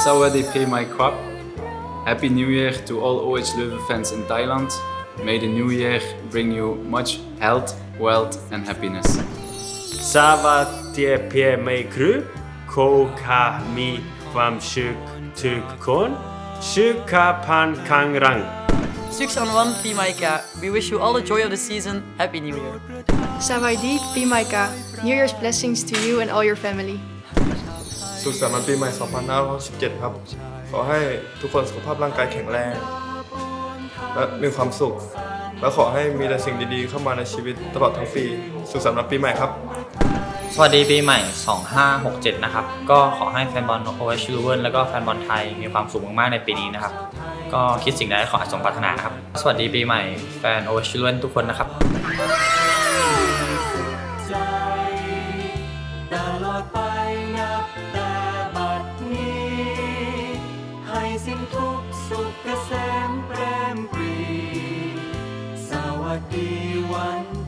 Sawadee already Pay My Cup. Happy New Year to all OH Leuven fans in Thailand. May the new year bring you much health, wealth and happiness. Sawadee Pie Me Kru, Ko Ka Mi pham Shuk Tuk Kon, Shuka Pan Kang Rang. Six on one Pimaika, we wish you all the joy of the season. Happy New Year. Sawadi Pimaika, New Year's blessings to you and all your family. สุขสันต์วันปีใหม่ 2567 ครับ ขอให้ทุกคนสุขภาพร่างกายแข็งแรง และมีความสุข และขอให้มีแต่สิ่งดีๆ เข้ามาในชีวิตตลอดทั้งปี สุขสันต์ปีใหม่ครับ สวัสดีปีใหม่ 2567 นะครับ ก็ขอให้แฟนบอลโอเวอร์ชูเวิร์แล้วก็แฟนบอลไทยมีความสุขมากๆในปีนี้นะครับ ก็คิดสิ่งใดขอสมปรารถนานะครับ สวัสดีปีใหม่แฟนโอเวอร์ชูเวิร์ทุกคนนะครับ แต่บัดนี้ ให้สิ้นทุกสุขเกษมแปรมปรี สวัสดีวัน